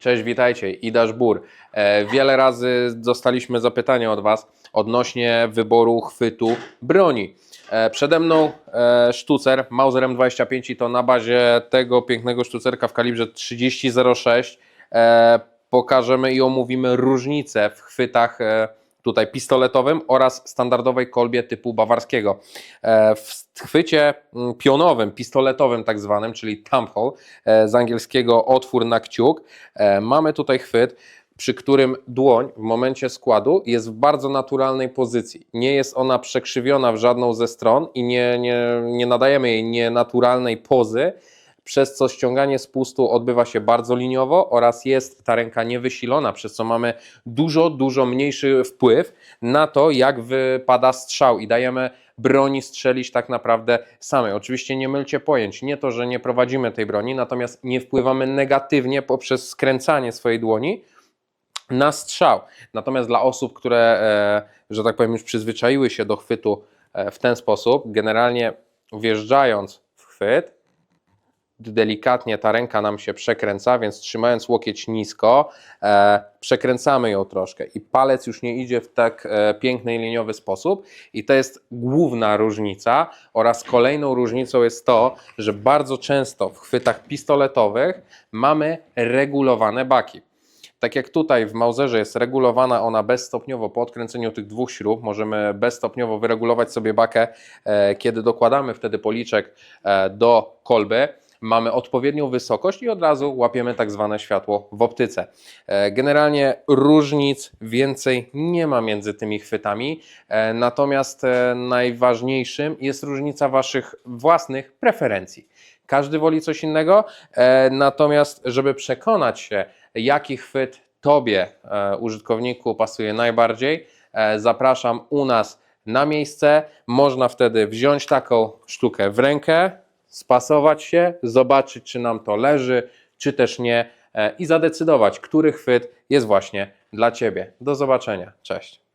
Cześć, witajcie. Idasz Bur. E, wiele razy dostaliśmy zapytania od Was odnośnie wyboru chwytu broni. E, przede mną e, sztucer Mauser M25 i to na bazie tego pięknego sztucerka w kalibrze 30.06 e, pokażemy i omówimy różnice w chwytach tutaj pistoletowym oraz standardowej kolbie typu bawarskiego. E, W chwycie mm, pionowym, pistoletowym tak zwanym, czyli thumb hole, e, z angielskiego otwór na kciuk, e, mamy tutaj chwyt, przy którym dłoń w momencie składu jest w bardzo naturalnej pozycji. Nie jest ona przekrzywiona w żadną ze stron i nie, nie, nie nadajemy jej nienaturalnej pozy, przez co ściąganie spustu odbywa się bardzo liniowo oraz jest ta ręka niewysilona, przez co mamy dużo, dużo mniejszy wpływ na to, jak wypada strzał i dajemy broni strzelić tak naprawdę samej. Oczywiście nie mylcie pojęć, nie to, że nie prowadzimy tej broni, natomiast nie wpływamy negatywnie poprzez skręcanie swojej dłoni na strzał. Natomiast dla osób, które, e, że tak powiem, już przyzwyczaiły się do chwytu e, w ten sposób, generalnie wjeżdżając w chwyt, delikatnie ta ręka nam się przekręca, więc trzymając łokieć nisko, e, przekręcamy ją troszkę i palec już nie idzie w tak e, piękny liniowy sposób i to jest główna różnica oraz kolejną różnicą jest to, że bardzo często w chwytach pistoletowych mamy regulowane baki. Tak jak tutaj w Mauserze jest regulowana ona bezstopniowo po odkręceniu tych dwóch śrub, możemy bezstopniowo wyregulować sobie bakę, e, kiedy dokładamy wtedy policzek e, do kolby. Mamy odpowiednią wysokość i od razu łapiemy tak zwane światło w optyce. E, Generalnie różnic więcej nie ma między tymi chwytami, e, natomiast e, najważniejszym jest różnica Waszych własnych preferencji. Każdy woli coś innego, natomiast żeby przekonać się, jaki chwyt Tobie, użytkowniku, pasuje najbardziej, zapraszam u nas na miejsce. Można wtedy wziąć taką sztukę w rękę, spasować się, zobaczyć, czy nam to leży, czy też nie e, i zadecydować, który chwyt jest właśnie dla Ciebie. Do zobaczenia. Cześć.